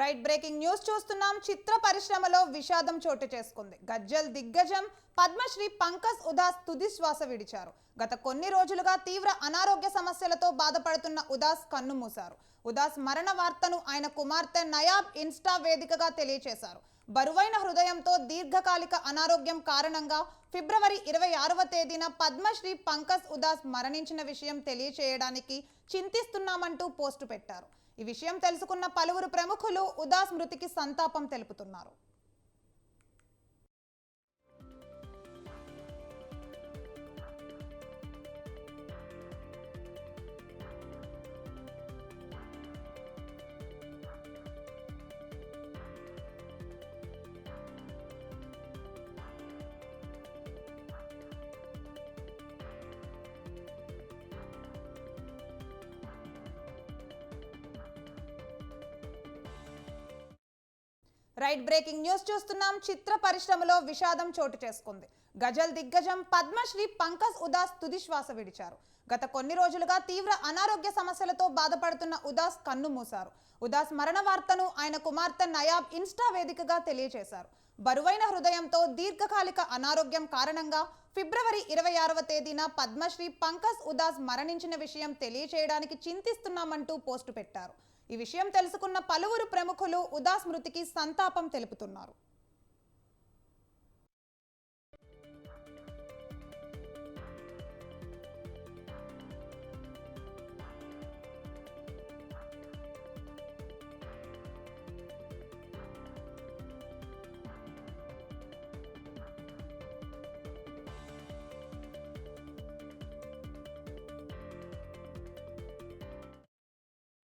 Right breaking news చూస్తున్నాం. చిత్ర పరిశ్రమలో విషాదం చోటు చేసుకుంది. గజ్జల్ దిగ్గజం పద్మశ్రీ పంకజ్ ఉదాస్ తుది శ్వాస విడిచారు. గత కొన్ని రోజులుగా తీవ్ర అనారోగ్య సమస్యలతో బాధపడుతున్న ఉదాస్ కన్ను మూశారు. ఉదాస్ మరణ వార్తను ఆయన కుమార్తె నయాబ్ ఇన్స్టా వేదికగా తెలియచేశారు. బరువైన హృదయంతో దీర్ఘకాలిక అనారోగ్యం కారణంగా ఫిబ్రవరి ఇరవై ఆరవ తేదీన పద్మశ్రీ పంకజ్ ఉదాస్ మరణించిన విషయం తెలియచేయడానికి చింతిస్తున్నామంటూ పోస్టు పెట్టారు. ఈ విషయం తెలుసుకున్న పలువురు ప్రముఖులు ఉదాస్ మృతికి సంతాపం తెలుపుతున్నారు. రైట్ బ్రేకింగ్ న్యూస్ చూస్తున్నాం. చిత్ర పరిశ్రమలో విషాదం చోటు చేసుకుంది. గజల్ దిగ్గజం పద్మశ్రీ పంకజ్ ఉదాస్ తుది శ్వాస విడిచారు. గత కొన్ని రోజులుగా తీవ్ర అనారోగ్య సమస్యలతో బాధపడుతున్న ఉదాస్ కన్ను మూశారు. ఉదాస్ మరణ వార్తను ఆయన కుమార్తె నయాబ్ ఇన్స్టా వేదికగా తెలియజేశారు. బరువైన హృదయంతో దీర్ఘకాలిక అనారోగ్యం కారణంగా ఫిబ్రవరి ఇరవై ఆరవ తేదీన పద్మశ్రీ పంకజ్ ఉదాస్ మరణించిన విషయం తెలియచేయడానికి చింతిస్తున్నామంటూ పోస్టు పెట్టారు. ఈ విషయం తెలుసుకున్న పలువురు ప్రముఖులు ఉదాస్ మృతికి సంతాపం తెలుపుతున్నారు.